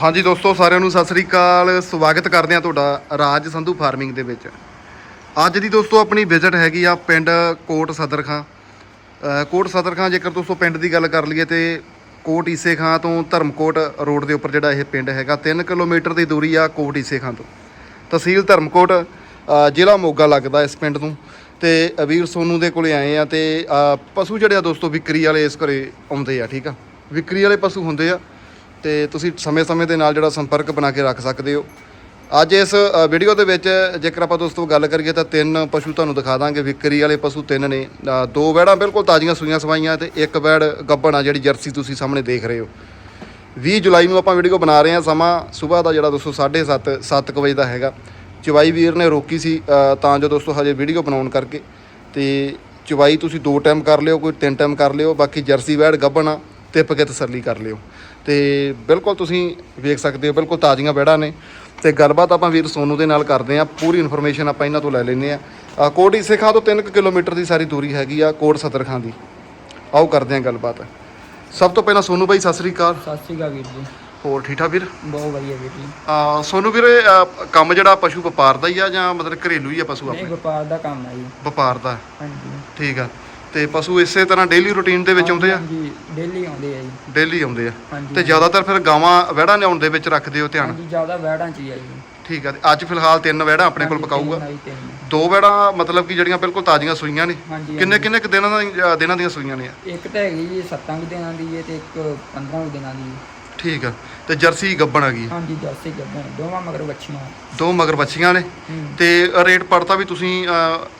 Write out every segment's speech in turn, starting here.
ਹਾਂਜੀ ਦੋਸਤੋ, ਸਾਰਿਆਂ ਨੂੰ ਸਤਿ ਸ੍ਰੀ ਅਕਾਲ। ਸਵਾਗਤ ਕਰਦੇ ਹਾਂ ਤੁਹਾਡਾ ਰਾਜ ਸੰਧੂ ਫਾਰਮਿੰਗ ਦੇ ਵਿੱਚ। ਅੱਜ ਦੀ ਦੋਸਤੋ, ਆਪਣੀ ਵਿਜ਼ਿਟ ਹੈਗੀ ਆ ਪਿੰਡ ਕੋਟ ਸਦਰ ਖਾਂ ਕੋਟ ਸਦਰ ਖਾਂ ਜੇਕਰ ਦੋਸਤੋ ਪਿੰਡ ਦੀ ਗੱਲ ਕਰ ਲਈਏ ਤੇ ਕੋਟ ਈਸੇ ਖਾਂ ਤੋਂ ਧਰਮਕੋਟ ਰੋਡ ਦੇ ਉੱਪਰ ਜਿਹੜਾ ਇਹ ਪਿੰਡ ਹੈਗਾ 3 ਕਿਲੋਮੀਟਰ ਦੀ ਦੂਰੀ ਆ ਕੋਟ ਈਸੇ ਖਾਂ ਤੋਂ। ਤਹਿਸੀਲ ਧਰਮਕੋਟ ਜ਼ਿਲ੍ਹਾ ਮੋਗਾ ਲੱਗਦਾ ਇਸ ਪਿੰਡ ਨੂੰ। ਤੇ ਵੀਰ ਸੋਨੂ ਦੇ ਕੋਲੇ ਆਏ ਆ ਤੇ ਪਸ਼ੂ ਜਿਹੜੇ ਆ ਦੋਸਤੋ, ਵਿਕਰੀ ਵਾਲੇ ਇਸ ਘਰੇ ਆਉਂਦੇ ਆ, ਠੀਕ ਆ? ਵਿਕਰੀ ਵਾਲੇ ਪਸ਼ੂ ਹੁੰਦੇ ਆ। ਤੇ ਤੁਸੀਂ ਸਮੇਂ-ਸਮੇਂ ਦੇ ਨਾਲ ਜਿਹੜਾ ਸੰਪਰਕ ਬਣਾ ਕੇ ਰੱਖ ਸਕਦੇ ਹੋ। ਅੱਜ ਇਸ ਵੀਡੀਓ ਦੇ ਵਿੱਚ ਜੇਕਰ ਆਪਾਂ ਦੋਸਤੋ ਗੱਲ ਕਰੀਏ ਤਾਂ ਤਿੰਨ ਪਸ਼ੂ ਤੁਹਾਨੂੰ ਦਿਖਾ ਦਾਂਗੇ। ਵਿਕਰੀ ਵਾਲੇ ਪਸ਼ੂ ਤਿੰਨ ਨੇ। ਦੋ ਵੈੜਾਂ ਬਿਲਕੁਲ ਤਾਜ਼ੀਆਂ ਸੂਈਆਂ ਸਵਾਈਆਂ ਤੇ ਇੱਕ ਵੈੜ ਗੱਭਣ ਆ ਜਿਹੜੀ ਜਰਸੀ ਤੁਸੀਂ ਸਾਹਮਣੇ ਦੇਖ ਰਹੇ ਹੋ। 20 ਜੁਲਾਈ ਨੂੰ ਆਪਾਂ ਵੀਡੀਓ ਬਣਾ ਰਹੇ ਹਾਂ। ਸਮਾਂ ਸਵੇਰ ਦਾ ਜਿਹੜਾ ਦੋਸਤੋ 7:30 7 ਵਜੇ ਦਾ ਹੈਗਾ। ਚਵਾਈ ਵੀਰ ਨੇ ਰੋਕੀ ਸੀ ਤਾਂ ਜੋ ਦੋਸਤੋ ਹਜੇ ਵੀਡੀਓ ਬਣਾਉਣ ਕਰਕੇ। ਤੇ ਚਵਾਈ ਤੁਸੀਂ ਦੋ ਟਾਈਮ ਕਰ ਲਿਓ, ਕੋਈ ਤਿੰਨ ਟਾਈਮ ਕਰ ਲਿਓ। ਬਾਕੀ ਜਰਸੀ ਵੈੜ ਗੱਭਣ ਆ ਤਿੱਪ ਕੇ ਤਸੱਲੀ ਕਰ ਲਿਓ। ਤੇ ਬਿਲਕੁਲ ਤੁਸੀਂ ਵੇਖ ਸਕਦੇ ਹੋ ਬਿਲਕੁਲ ਤਾਜ਼ੀਆਂ ਵੈੜਾਂ ਨੇ। ਤੇ ਗੱਲਬਾਤ ਆਪਾਂ ਵੀਰ ਸੋਨੂ ਦੇ ਨਾਲ ਕਰਦੇ ਹਾਂ ਪੂਰੀ ਇਨਫੋਰਮੇਸ਼ਨ ਆਪਾਂ ਇਹਨਾਂ ਤੋਂ ਲੈ ਲੈਂਦੇ ਆ ਕੋਟ ਈਸੇ ਖਾਂ ਤੋਂ 3 ਕਿਲੋਮੀਟਰ ਦੀ ਸਾਰੀ ਦੂਰੀ ਹੈਗੀ ਆ ਕੋਟ ਸਦਰ ਖਾਂ ਦੀ। ਆਓ ਕਰਦੇ ਹਾਂ ਗੱਲਬਾਤ। ਸਭ ਤੋਂ ਪਹਿਲਾਂ ਸੋਨੂ ਭਾਈ ਸਤਿ ਸ੍ਰੀ ਅਕਾਲ। ਸਤਿ ਸ਼੍ਰੀ ਅਕਾਲ ਵੀਰ ਜੀ। ਹੋਰ ਠੀਕ ਠਾਕ ਵੀਰ? ਬਹੁਤ ਵਧੀਆ ਵੀਰ ਜੀ। ਆ ਸੋਨੂ ਵੀਰੇ ਕੰਮ ਜਿਹੜਾ ਪਸ਼ੂ ਵਪਾਰ ਦਾ ਹੀ ਆ ਜਾਂ ਮਤਲਬ ਘਰੇਲੂ ਹੀ ਆ ਪਸ਼ੂ ਨਹੀਂ ਆਪਣੇ? ਵਪਾਰ ਦਾ ਕੰਮ ਹੈ ਜੀ। ਵਪਾਰ ਦਾ। ਹਾਂਜੀ। ਠੀਕ ਆ। ਤੇ ਪਸ਼ੂ ਇਸੇ ਤਰ੍ਹਾਂ ਡੇਲੀ ਰੁਟੀਨ ਦੇ ਵਿੱਚ ਆਉਂਦੇ ਆ? ਹਾਂਜੀ ਡੇਲੀ ਆਉਂਦੇ ਆ ਜੀ। ਡੇਲੀ ਆਉਂਦੇ ਆ। ਹਾਂਜੀ ਤੇ ਜ਼ਿਆਦਾਤਰ ਫਿਰ ਗਾਵਾਂ ਵਹਿੜਾਂ ਲਿਆਉਣ ਦੇ ਵਿੱਚ ਰੱਖਦੇ ਹੋ ਧਿਆਨ? ਹਾਂਜੀ ਜ਼ਿਆਦਾ ਵੈੜਾਂ ਚ ਹੀ ਆ ਜੀ। ਠੀਕ ਆ ਤੇ ਅੱਜ ਫਿਲਹਾਲ ਤਿੰਨ ਵਹਿੜਾਂ ਆਪਣੇ ਕੋਲ ਹਾਂਜੀ, ਪਕਾਊਗਾ? ਤਿੰਨ ਆਈ ਤਿੰਨ। ਦੋ ਵਹਿੜਾਂ ਮਤਲਬ ਕਿ ਜਿਹੜੀਆਂ ਬਿਲਕੁਲ ਤਾਜ਼ੀਆਂ ਸੂਈਆਂ ਨੇ। ਹਾਂਜੀ ਕਿੰਨੇ ਕਿੰਨੇ ਕੁ ਦਿਨਾਂ ਦਾ ਦਿਨਾਂ ਦੀਆਂ ਸੂਈਆਂ ਨੇ? ਇੱਕ ਤਾਂ ਹੈਗੀ ਜੀ 7 ਕੁ ਦਿਨਾਂ ਦੀ ਹੈ ਤੇ ਇੱਕ 15 ਕੁ ਦਿਨਾਂ ਦੀ ਹੈ। ਠੀਕ ਆ। ਤੇ ਜਰਸੀ ਗੱਬਣ ਆ ਗਈ। ਹਾਂਜੀ ਜਰਸੀ ਗੱਭਣ ਦੋਵਾਂ ਮਗਰ ਬੱਚੀਆਂ ਦੋ ਮਗਰ ਬੱਚੀਆਂ ਨੇ। ਤੇ ਰੇਟ ਪੜਤਾ ਵੀ ਤੁਸੀਂ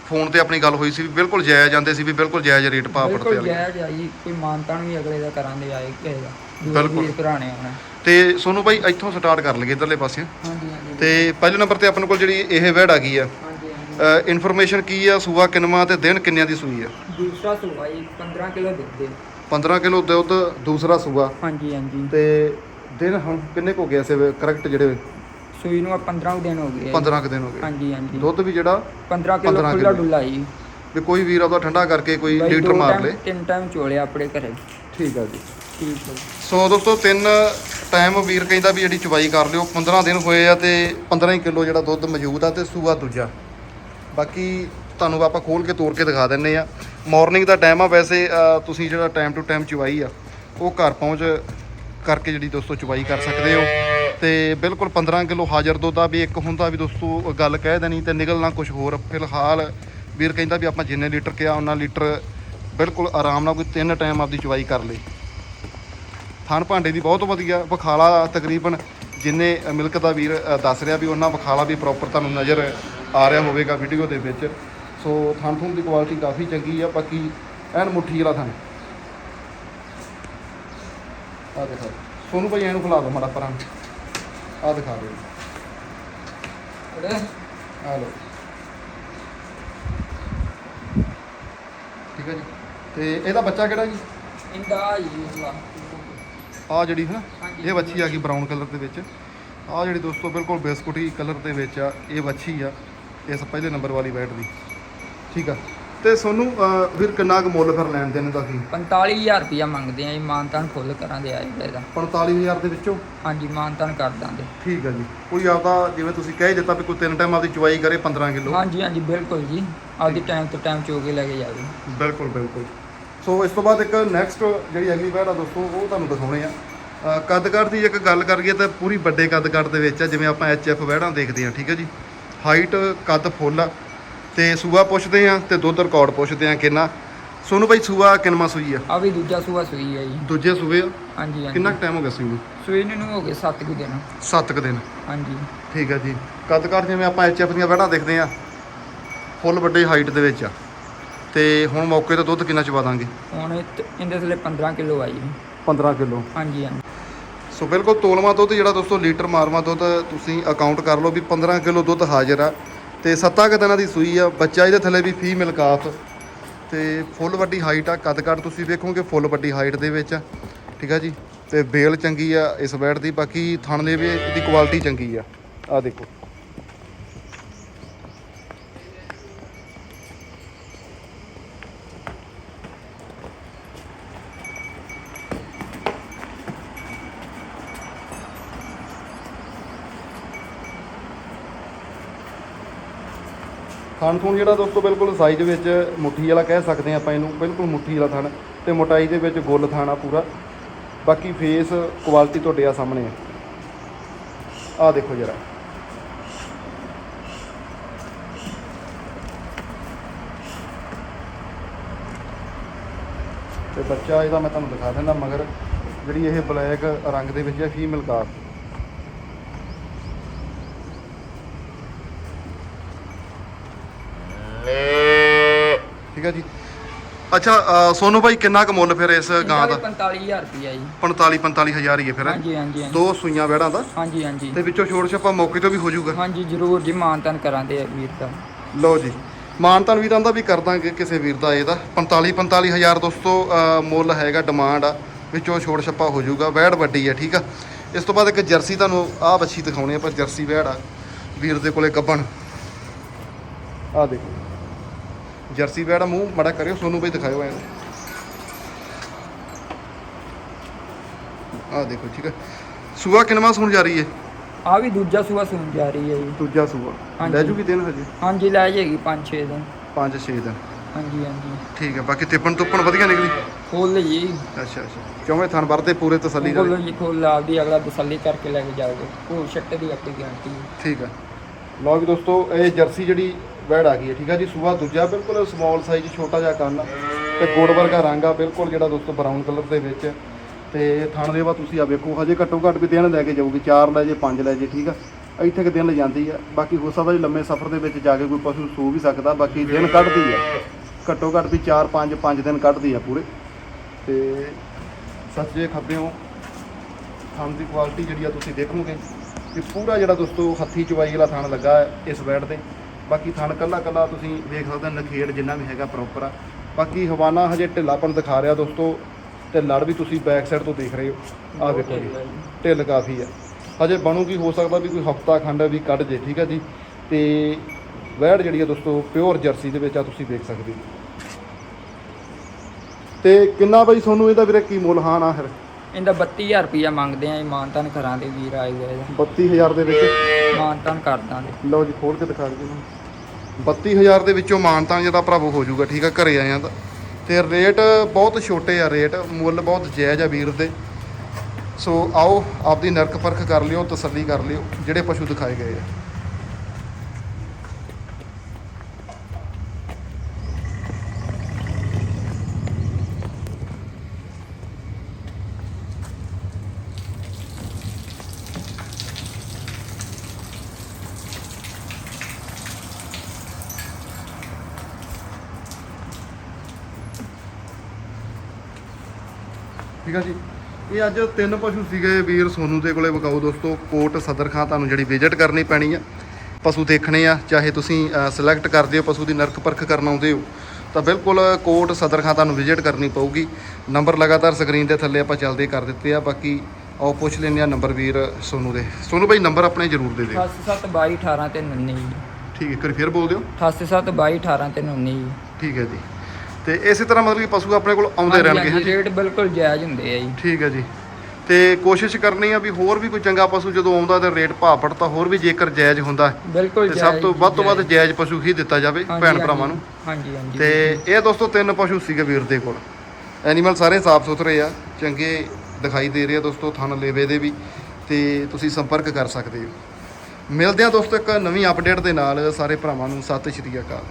ਫੋਨ ਤੇ ਆਪਣੀ ਗੱਲ ਹੋਈ ਸੀ ਵੀ ਬਿਲਕੁਲ ਜਾਇਜ਼ ਜਾਂਦੇ ਸੀ ਵੀ ਬਿਲਕੁਲ ਜਾਇਜ਼ ਰੇਟ ਪਾ ਪੜਤੇ ਬਿਲਕੁਲ ਜਾਇਜ਼ ਆ ਜੀ। ਕੋਈ ਮਾਨਤਾਨ ਵੀ ਅਗਲੇ ਦਾ ਕਰਾਂਦੇ ਆਏ ਦਾ। ਬਿਲਕੁਲ। ਭਰਾਣੇ ਆਉਣਾ ਤੇ ਸੋਨੂੰ ਭਾਈ ਇੱਥੋਂ ਸਟਾਰਟ ਕਰ ਲਈਏ ਇਧਰਲੇ ਪਾਸੇ ਹਾਂਜੀ ਹਾਂਜੀ। ਤੇ ਪਹਿਲੇ ਨੰਬਰ ਤੇ ਆਪਣੇ ਕੋਲ ਜਿਹੜੀ ਇਹ ਵੈੜ ਆ ਗਈ ਆ। ਹਾਂਜੀ ਹਾਂਜੀ। ਇਨਫੋਰਮੇਸ਼ਨ ਕੀ ਆ? ਸੂਆ ਕਿੰਨਵਾਂ ਤੇ ਦਿਨ ਕਿੰਨਿਆਂ ਦੀ ਸੂਈ ਆ? ਦੂਸਰਾ ਸੂਆ ਜੀ 15 ਕਿਲੋ ਦੁੱਧ ਦੇ। 15 ਕਿਲੋ ਦੁੱਧ ਦੂਸਰਾ ਸੂਆ। ਹਾਂਜੀ ਹਾਂਜੀ। ਤੇ ਦਿਨ ਹੁਣ ਕਿੰਨੇ ਕੁ ਹੋ ਗਏ ਸੇ ਕਰੈਕਟ ਜਿਹੜੇ ਸੂਈ ਨੂੰ ਆ 15 ਕੁ ਦਿਨ ਹੋ ਗਏ ਆ। ਜੀ। 15 ਕੁ ਦਿਨ ਹੋ ਗਏ। ਹਾਂਜੀ ਹਾਂਜੀ। ਦੁੱਧ ਵੀ ਜਿਹੜਾ 15 ਕਿਲੋ 15 ਖੁੱਲਾ ਕਿੱਲੋ। ਡੁੱਲਾ ਜੀ। ਵੀ ਕੋਈ ਵੀਰ ਆਪਦਾ ਠੰਡਾ ਕਰਕੇ ਕੋਈ ਬਾਈ ਲੀਟਰ ਦੋ ਮਾਰ ਲੇ। ਤਿੰਨ ਟਾਈਮ ਚੋਲਿਆ ਆਪਣੇ ਘਰੇ। ਠੀਕ ਆ ਜੀ। ਠੀਕ ਹੈ ਜੀ। ਸੋ ਦੋਸਤੋ ਤਿੰਨ ਟਾਈਮ ਵੀਰ ਕਹਿੰਦਾ ਵੀ ਜਿਹੜੀ ਚਵਾਈ ਕਰ ਲਿਓ। 15 ਦਿਨ ਹੋਏ ਆ ਤੇ 15 ਹੀ ਕਿਲੋ ਜਿਹੜਾ ਦੁੱਧ ਮੌਜੂਦ ਆ ਤੇ ਸੂਆ ਦੂਜਾ। ਬਾਕੀ ਤੁਹਾਨੂੰ ਆਪਾਂ ਖੋਲ ਕੇ ਤੋੜ ਕੇ ਦਿਖਾ ਦਿੰਨੇ ਆ। ਮਾਰਨਿੰਗ ਦਾ ਟਾਈਮ ਆ, ਵੈਸੇ ਤੁਸੀਂ ਜਿਹੜਾ ਟਾਈਮ ਟੂ ਟਾਈਮ ਚਵਾਈ ਆ, ਉਹ ਘਰ ਪਹੁੰਚ ਕਰਕੇ ਜਿਹੜੀ ਦੋਸਤੋ ਚਵਾਈ ਕਰ ਸਕਦੇ ਹੋ। ਤੇ ਬਿਲਕੁਲ 15 ਕਿਲੋ ਹਾਜ਼ਰ ਦੁੱਧ ਆ ਵੀ ਇੱਕ ਹੁੰਦਾ ਵੀ ਦੋਸਤੋ, ਗੱਲ ਕਹਿ ਦੇਣੀ ਤੇ ਨਿਕਲਣਾ ਕੁਝ ਹੋਰ। ਫਿਲਹਾਲ ਵੀਰ ਕਹਿੰਦਾ ਵੀ ਆਪਾਂ ਜਿੰਨੇ ਲੀਟਰ ਕਿਹਾ, ਉਹਨਾਂ ਲੀਟਰ ਬਿਲਕੁਲ ਆਰਾਮ ਨਾਲ ਕੋਈ ਤਿੰਨ ਟਾਈਮ ਆਪਦੀ ਚਵਾਈ ਕਰ ਲਈ ਥਣ ਭਾਂਡੇ ਦੀ ਬਹੁਤ ਵਧੀਆ ਬਖਾਲਾ ਤਕਰੀਬਨ ਜਿੰਨੇ ਮਿਲਕ ਦਾ ਵੀਰ ਦੱਸ ਰਿਹਾ ਵੀ ਉਹਨਾਂ ਬਖਾਲਾ ਵੀ ਪ੍ਰੋਪਰ ਤੁਹਾਨੂੰ ਨਜ਼ਰ ਆ ਰਿਹਾ ਹੋਵੇਗਾ ਵੀਡੀਓ ਦੇ ਵਿੱਚ। ਸੋ ਥਣ ਥੁਣ ਦੀ ਕੁਆਲਿਟੀ ਕਾਫੀ ਚੰਗੀ ਆ ਬਾਕੀ ਐਨ ਮੁੱਠੀ ਵਾਲਾ ਥਣ। ਆ ਦੇਖੋ ਸੋਨੂੰ ਭਾਈ ਇਹਨੂੰ ਖਿਲਾ ਦਿਓ ਮਾੜਾ ਪਰਾਂ ਆ ਦਿਖਾ ਦਿਓ। ਆ ਲਓ। ਠੀਕ ਹੈ ਜੀ। ਤੇ ਇਹਦਾ ਬੱਚਾ ਕਿਹੜਾ ਜੀ? ਇੰਦਾ ਜੀ ਵਾ ਆ ਜਿਹੜੀ ਹੈ ਨਾ। ਇਹ ਵੱਛੀ ਆ ਗਈ ਬਰਾਊਨ ਕਲਰ ਦੇ ਵਿੱਚ। ਆ ਜਿਹੜੀ ਦੋਸਤੋ ਬਿਲਕੁਲ ਬਿਸਕੁਟੀ ਕਲਰ ਦੇ ਵਿੱਚ ਆ ਇਹ ਵੱਛੀ ਆ। ਇਸ ਪਹਿਲੇ ਨੰਬਰ ਵਾਲੀ ਬੈਟ ਦੀ। ਠੀਕ ਆ। ਤੇ ਸੋਨੂੰ ਅਹ, ਵੀਰ ਕਿੰਨਾ ਕੁ ਮੁੱਲ ਫਿਰ ਲੈਣ ਦੇਣ ਦਾ ਕੀ? 45000 ਰੁਪਇਆ ਮੰਗਦੇ ਆ ਜੀ ਮਾਨਤਾਨ ਫੁੱਲ ਕਰਾਂਦੇ ਆ ਜੀ ਇਹਦਾ। 45000 ਦੇ ਵਿੱਚੋਂ? ਹਾਂਜੀ ਮਾਨਤਾਨ ਕਰ ਦਾਂਗੇ। ਠੀਕ ਆ ਜੀ। ਕੋਈ ਆਪਦਾ ਜਿਵੇਂ ਤੁਸੀਂ ਕਹਿ ਦਿੱਤਾ ਵੀ ਕੋਈ ਤਿੰਨ ਟਾਈਮ ਆਪਦੀ ਚੁਆਈ ਕਰੇ 15 ਕਿਲੋ। ਹਾਂਜੀ ਹਾਂਜੀ ਬਿਲਕੁਲ ਜੀ। ਆਪਦੀ ਟਾਈਮ ਤੋਂ ਟਾਈਮ ਚੋ ਕੇ ਲੈ ਕੇ ਜਾਵੇ। ਬਿਲਕੁਲ ਬਿਲਕੁਲ। ਸੋ ਇਸ ਤੋਂ ਬਾਅਦ ਇੱਕ ਨੈਕਸਟ ਜਿਹੜੀ ਅਗਲੀ ਬੈਟ ਆ ਦੋਸਤੋ ਉਹ ਤੁਹਾਨੂੰ ਦਿਖਾਉਣੇ ਆ। ਅਹ ਕੱਦ ਕੱਦ ਦੀ ਇੱਕ ਗੱਲ ਕਰੀਏ ਤਾਂ ਪੂਰੀ ਵੱਡੇ ਕੱਦ ਕੱਦ ਦੇ ਵਿੱਚ ਆ ਜਿਵੇਂ ਆਪਾਂ ਐਫ ਬੈੜਾਂ ਦੇਖਦੇ ਆ ਠੀਕ ਹੈ ਜੀ। ਹਾਈਟ ਕੱਦ ਫੁੱਲ ਆ। ਤੇ ਸੂਆ ਪੁੱਛਦੇ ਆ ਤੇ ਦੁੱਧ ਰਿਕਾਰਡ ਪੁੱਛਦੇ ਆ ਕਿੰਨਾ। ਸੋਨੂੰ ਭਾਈ ਸੂਆ ਕਿੰਨਵਾਂ ਸੂਈ ਆ? ਆ ਵੀ ਦੂਜਾ ਸੂਆ ਸੂਈ ਹੈ ਜੀ। ਦੂਜੇ ਸੂਏ ਆ? ਹਾਂਜੀ ਹਾਂਜੀ। ਕਿੰਨਾ ਟਾਈਮ ਹੋ ਗਿਆ ਸੂਈ ਨੂੰ? ਸੂਈ ਨੂੰ ਹੋ ਗਏ 7 ਕੁ ਦਿਨ। 7 ਕੁ ਦਿਨ। ਹਾਂਜੀ। ਠੀਕ ਆ ਜੀ। ਕੱਦ ਕੱਦ ਜਿਵੇਂ ਆਪਾਂ ਐਫ ਦੀਆਂ ਬੈੜਾਂ ਦੇਖਦੇ ਆ ਫੁੱਲ ਵੱਡੇ ਹਾਈਟ ਦੇ ਵਿੱਚ ਆ। ਤੇ ਹੁਣ ਮੌਕੇ ਤੇ ਦੁੱਧ ਕਿੰਨਾ ਚਵਾ ਦਾਂਗੇ? ਹੁਣ ਇਹ ਤ- ਇਹਦੇ ਥੱਲੇ 15 ਕਿਲੋ ਆਈ ਜੀ। 15 ਕਿਲੋ। ਹਾਂਜੀ ਹਾਂਜੀ। ਸੋ ਬਿਲਕੁਲ ਤੋਲਮਾ ਦੁੱਧ ਜਿਹੜਾ ਦੋਸਤੋ ਲੀਟਰ ਮਾਰਮਾ ਦੁੱਧ ਤੁਸੀਂ ਅਕਾਊਂਟ ਕਰ ਲਓ ਵੀ 15 ਕਿਲੋ ਦੁੱਧ ਹਾਜ਼ਰ ਆ। ਤੇ 7 ਕੁ ਦਿਨਾਂ ਦੀ ਸੂਈ ਆ, ਬੱਚਾ ਇਹਦੇ ਥੱਲੇ ਵੀ ਫੀਮੇਲ ਕਾਫ ਤੇ ਫੁੱਲ ਵੱਡੀ ਹਾਈਟ ਆ, ਕੱਦ ਕੱਦ ਤੁਸੀਂ ਵੇਖੋਗੇ ਫੁੱਲ ਵੱਡੀ ਹਾਈਟ ਦੇ ਵਿੱਚ ਆ, ਠੀਕ ਆ ਜੀ? ਤੇ ਬੇਲ ਚੰਗੀ ਆ ਇਸ ਬੈਟ ਦੀ, ਬਾਕੀ ਥਣ ਦੇ ਵੀ ਇਹਦੀ ਕੁਆਲਿਟੀ ਚੰਗੀ ਆ। ਆ ਦੇਖੋ। ਥਣ ਥੂਣ ਜਿਹੜਾ ਦੋਸਤੋ ਬਿਲਕੁਲ ਸਾਈਜ਼ ਵਿੱਚ ਮੁੱਠੀ ਵਾਲਾ ਕਹਿ ਸਕਦੇ ਹਾਂ ਆਪਾਂ ਇਹਨੂੰ, ਬਿਲਕੁਲ ਮੁੱਠੀ ਵਾਲਾ ਥਣ ਤੇ ਮੋਟਾਈ ਦੇ ਵਿੱਚ ਗੁੱਲ ਥਾਣਾ ਪੂਰਾ। ਬਾਕੀ ਫੇਸ ਕੁਆਲਿਟੀ ਤੁਹਾਡੇ ਆ ਸਾਹਮਣੇ ਆ। ਆ ਦੇਖੋ ਜਰਾ। ਤੇ ਬੱਚਾ ਇਹਦਾ ਮੈਂ ਤੁਹਾਨੂੰ ਦਿਖਾ ਦਿੰਦਾ, ਮਗਰ ਜਿਹੜੀ ਇਹ ਬਲੈਕ ਰੰਗ ਦੇ ਵਿੱਚ ਹੈ ਫੀਮੇਲ ਕਾਰ ਠੀਕ ਹੈ ਜੀ। ਅੱਛਾ ਅ, ਸੋਨੂ ਭਾਈ ਕਿੰਨਾ ਕੁ ਮੁੱਲ ਫਿਰ ਇਸ ਗਾਂ ਦਾ 45000 ਰੁਪਇਆ ਜੀ। 45 45000 ਹੀ ਹੈ ਫਿਰ? ਹਾਂਜੀ ਹਾਂਜੀ ਹਾਂਜੀ। ਦੋ ਸੂਈਆਂ ਵਹਿੜਾਂ ਦਾ। ਹਾਂਜੀ ਹਾਂਜੀ। ਤੇ ਵਿੱਚੋਂ ਛੋੜ ਛੱਪਾ ਮੌਕੇ ਤੋਂ ਵੀ ਹੋ ਜਾਊਗਾ। ਹਾਂਜੀ ਜ਼ਰੂਰ ਜੀ ਮਾਨਤਨ ਕਰਾਂਦੇ ਆ ਵੀਰ ਦਾ ਲਓ ਜੀ ਮਾਨਤਨ ਵੀਰਾਂ ਦਾ ਵੀ ਕਰ ਦਾਂਗੇ ਕਿਸੇ ਵੀਰ ਦਾ ਇਹਦਾ। 45 45000 ਦੋਸਤੋ ਅ, ਮੁੱਲ ਹੈਗਾ ਡਿਮਾਂਡ ਆ। ਵਿੱਚੋਂ ਛੋੜ ਛੱਪਾ ਹੋ ਜਾਊਗਾ ਵਹਿੜ ਵੱਡੀ ਆ ਠੀਕ ਆ। ਇਸ ਤੋਂ ਬਾਅਦ ਇੱਕ ਜਰਸੀ ਤੁਹਾਨੂੰ ਆਹ ਬੱਚੀ ਦਿਖਾਉਣੀ ਆ ਪਰ ਜਰਸੀ ਵਹਿੜ ਆ। ਵੀਰ ਦੇ ਕੋਲੇ ਗੱਬਣ। ਆਹ ਦੇਖੋ। ਜਰਸੀ ਆ, ਮੂੰਹ ਮੜਾ ਕਰਿਓ ਸੋਨੂੰ ਬਈ ਦਿਖਾਇਓ ਐ। ਆਹ ਦੇਖੋ ਠੀਕ ਹੈ ਸੂਆ ਕਿਨਵਾ ਸੁਣ ਜਾ ਰਹੀ ਹੈ ਆ ਵੀ ਦੂਜਾ ਸੂਆ ਸੁਣ ਜਾ ਰਹੀ ਹੈ ਜੀ। ਦੂਜਾ ਸੂਆ। ਹਾਂਜੀ। ਲੈ ਜੂਗੀ ਦਿਨ ਹਜੇ? ਹਾਂਜੀ ਲੈ ਜਾਏਗੀ 5-6 ਦਿਨ। 5-6 ਦਿਨ। ਹਾਂਜੀ ਹਾਂਜੀ। ਠੀਕ ਹੈ ਬਾਕੀ ਤਿੱਪਣ ਤੁੱਪਣ ਵਧੀਆ ਨਿਕਲੀ? ਖੋਲ ਜੀ। ਅੱਛਾ ਅੱਛਾ। ਕਿਉਂਕਿ ਥਣ ਵਰਤੇ ਪੂਰੇ ਤਸੱਲੀ ਖੋਲ ਨਾਲ ਜੀ ਖੋਲ ਆਪਦੀ ਅਗਲਾ ਤਸੱਲੀ ਕਰਕੇ ਲੈ ਕੇ ਜਾਓਗੇ ਕੋਈ ਸ਼ੱਕ ਦੀ ਆਪਣੀ ਗਾਰੰਟੀ ਹੈ ਠੀਕ ਹੈ ਲਓ ਵੀ ਦੋਸਤੋ ਇਹ ਜਰਸੀ ਜਿਹੜੀ ਵੈੜ ਆ ਗਈ ਹੈ, ਠੀਕ ਆ ਜੀ? ਸੂਆ ਦੂਜਾ ਬਿਲਕੁਲ ਸਮਾਲ ਸਾਈਜ਼ ਛੋਟਾ ਜਿਹਾ ਕੰਨ ਆ। ਤੇ ਗੁੜ ਵਰਗਾ ਰੰਗ ਆ, ਬਿਲਕੁਲ ਜਿਹੜਾ ਦੋਸਤੋ ਬਰਾਊਨ ਕਲਰ ਦੇ ਵਿੱਚ। ਤੇ ਥਣ ਦੇ ਵਾ ਤੁਸੀਂ ਆ ਵੇਖੋ, ਹਜੇ ਘੱਟੋ ਘੱਟ ਵੀ ਦਿਨ ਲੈ ਕੇ ਜਾਊਗੀ 4 ਲੈ ਜੇ 5 ਲੈ ਜੇ, ਠੀਕ ਆ? ਇੱਥੇ ਕਿ ਦਿਨ ਲੈ ਜਾਂਦੀ ਆ। ਬਾਕੀ ਹੋ ਸਕਦਾ ਜੀ ਲੰਮੇ ਸਫ਼ਰ ਦੇ ਵਿੱਚ ਜਾ ਕੇ ਕੋਈ ਪਸ਼ੂ ਸੂ ਵੀ ਸਕਦਾ, ਬਾਕੀ ਦਿਨ ਕੱਢਦੀ ਆ। ਘੱਟੋ ਘੱਟ ਵੀ 4 5 5 ਦਿਨ ਕੱਢਦੀ ਆ ਪੂਰੇ। ਤੇ ਸੱਜੇ ਖੱਬਿਓਂ। ਥਣ ਦੀ ਕੁਆਲਿਟੀ ਜਿਹੜੀ ਆ ਤੁਸੀਂ ਦੇਖੋਗੇ ਕਿ ਪੂਰਾ ਜਿਹੜਾ ਦੋਸਤੋ ਹੱਥੀ ਚਵਾਈ ਵਾਲਾ ਥਣ ਲੱਗਾ ਹੈ, ਇਸ ਬੈਡ ਤੇ। ਬਾਕੀ ਥਣ ਕੱਲਾ ਕੱਲਾ ਤੁਸੀਂ ਵੇਖ ਸਕਦੇ ਹੋ ਨਖੇੜ ਜਿੰਨਾ ਵੀ ਹੈਗਾ ਪ੍ਰੋਪਰ ਆ। ਬਾਕੀ ਹਵਾਨਾ ਹਜੇ ਢਿੱਲਾਪਣ ਦਿਖਾ ਰਿਹਾ ਦੋਸਤੋ ਤੇ ਲੜ ਵੀ ਤੁਸੀਂ ਬੈਕ ਸਾਈਡ ਤੋਂ ਦੇਖ ਰਹੇ ਹੋ। ਆਹ ਵੇਖੋ ਜੀ ਢਿੱਲ ਕਾਫੀ ਆ। ਹਜੇ ਬਣੂਗੀ ਹੋ ਸਕਦਾ ਵੀ ਕੋਈ ਹਫਤਾ ਖੰਡ ਵੀ ਕੱਢ ਜੇ ਠੀਕ ਆ ਜੀ। ਤੇ ਵੈੜ ਜਿਹੜੀ ਆ ਦੋਸਤੋ ਪਿਓਰ ਜਰਸੀ ਦੇ ਵਿੱਚ ਆ ਤੁਸੀਂ ਦੇਖ ਸਕਦੇ ਹੋ। ਤੇ ਕਿੰਨਾ ਬਈ ਤੁਹਾਨੂੰ ਇਹਦਾ ਵੀਰੇ ਕੀ ਮੁੱਲ ਹਾਂ ਨਾ ਫਿਰ? ਇਹਦਾ 32000 ਰੁਪਇਆ ਮੰਗਦੇ ਆ ਜੀ ਮਾਨਤਨ ਕਰਾਂਦੇ ਵੀਰ ਆਏ ਹੋਏ ਆ। 32000 ਦੇ ਵਿੱਚ? ਮਾਨਤਨ ਕਰ ਦਾਂਗੇ। ਲਓ ਜੀ ਖੋਲ ਕੇ ਦਿਖਾ ਦਿਓ ਮੈਨੂੰ 32000 ਦੇ ਵਿੱਚੋਂ ਮਾਨਤਾ ਜਿਹਦਾ ਭਰਾਵੋ ਹੋ ਜਾਊਗਾ ਠੀਕ ਆ ਘਰੇ ਆਇਆਂ ਤਾਂ ਤੇ ਰੇਟ ਬਹੁਤ ਛੋਟੇ ਆ ਰੇਟ ਮੁੱਲ ਬਹੁਤ ਜਾਇਜ਼ ਆ ਵੀਰ ਦੇ। ਸੋ ਆਓ ਆਪਦੀ ਨਰਕ ਪਰਖ ਕਰ ਲਿਓ ਤਸੱਲੀ ਕਰ ਲਿਓ ਜਿਹੜੇ ਪਸ਼ੂ ਦਿਖਾਏ ਗਏ ਆ। ਠੀਕ ਆ ਜੀ। ਇਹ ਅੱਜ ਤਿੰਨ ਪਸ਼ੂ ਸੀਗੇ ਵੀਰ ਸੋਨੂ ਦੇ ਕੋਲੇ ਵਿਕਾਓ ਦੋਸਤੋ। ਕੋਟ ਸਦਰ ਖਾਂ ਤੁਹਾਨੂੰ ਜਿਹੜੀ ਵਿਜ਼ਿਟ ਕਰਨੀ ਪੈਣੀ ਆ। ਪਸ਼ੂ ਦੇਖਣੇ ਆ ਚਾਹੇ ਤੁਸੀਂ ਸਿਲੈਕਟ ਕਰਦੇ ਹੋ ਪਸ਼ੂ ਦੀ ਨਰਕ ਪਰਖ ਕਰਨ ਆਉਂਦੇ ਹੋ ਤਾਂ ਬਿਲਕੁਲ ਕੋਟ ਸਦਰ ਖਾਂ ਤੁਹਾਨੂੰ ਵਿਜ਼ਿਟ ਕਰਨੀ ਪਊਗੀ। ਨੰਬਰ ਲਗਾਤਾਰ ਸਕਰੀਨ ਦੇ ਥੱਲੇ ਆਪਾਂ ਚੱਲਦੇ ਕਰ ਦਿੱਤੇ ਆ ਬਾਕੀ ਆਓ ਪੁੱਛ ਲੈਂਦੇ ਆ ਨੰਬਰ ਵੀਰ ਸੋਨੂ ਦੇ। ਸੋਨੂ ਭਾਈ ਨੰਬਰ ਆਪਣੇ ਜ਼ਰੂਰ ਦੇ ਦਿਓ। 872218 ਤੇ 19 ਜੀ ਠੀਕ ਹੈ ਇੱਕ ਵਾਰੀ ਫਿਰ ਬੋਲ ਦਿਓ। 872218 ਤੇ 19 ਜੀ ਠੀਕ ਹੈ ਜੀ। ਤੇ ਇਸੇ ਤਰ੍ਹਾਂ ਮਤਲਬ ਕਿ ਪਸ਼ੂ ਆਪਣੇ ਕੋਲ ਆਉਂਦੇ ਰਹਿਣਗੇ। ਹਾਂਜੀ, ਰੇਟ ਬਿਲਕੁਲ ਜਾਇਜ਼ ਹੁੰਦੇ ਆ ਜੀ। ਠੀਕ ਹੈ ਜੀ। ਤੇ ਕੋਸ਼ਿਸ਼ ਕਰਨੀ ਆ ਵੀ ਹੋਰ ਵੀ ਕੋਈ ਚੰਗਾ ਪਸ਼ੂ ਜਦੋਂ ਆਉਂਦਾ ਤੇ ਰੇਟ ਭਾਅ ਪੜ ਤਾਂ ਹੋਰ ਵੀ ਜੇਕਰ ਜਾਇਜ਼ ਹੁੰਦਾ ਬਿਲਕੁਲ ਤੇ ਸਭ ਤੋਂ ਵੱਧ ਤੋਂ ਵੱਧ ਜਾਇਜ਼। ਪਸ਼ੂ ਹੀ ਦਿੱਤਾ ਜਾਵੇ ਭੈਣ ਭਰਾਵਾਂ ਨੂੰ। ਹਾਂਜੀ ਹਾਂਜੀ ਤੇ ਇਹ ਦੋਸਤੋ ਤਿੰਨ ਪਸ਼ੂ ਸੀਗੇ ਵੀਰ ਦੇ ਕੋਲ। ਐਨੀਮਲ ਸਾਰੇ ਸਾਫ਼ ਸੁਥਰੇ ਆ ਚੰਗੇ ਦਿਖਾਈ ਦੇ ਰਹੇ ਆ ਦੋਸਤੋ ਥਣ ਲੇਵੇ ਦੇ ਵੀ ਤੇ ਤੁਸੀਂ ਸੰਪਰਕ ਕਰ ਸਕਦੇ ਹੋ। ਮਿਲਦੇ ਆ ਦੋਸਤੋ ਇੱਕ ਨਵੀਂ ਅਪਡੇਟ ਦੇ ਨਾਲ ਸਾਰੇ ਭਰਾਵਾਂ ਨੂੰ ਸਤਿ ਸ਼੍ਰੀ ਅਕਾਲ।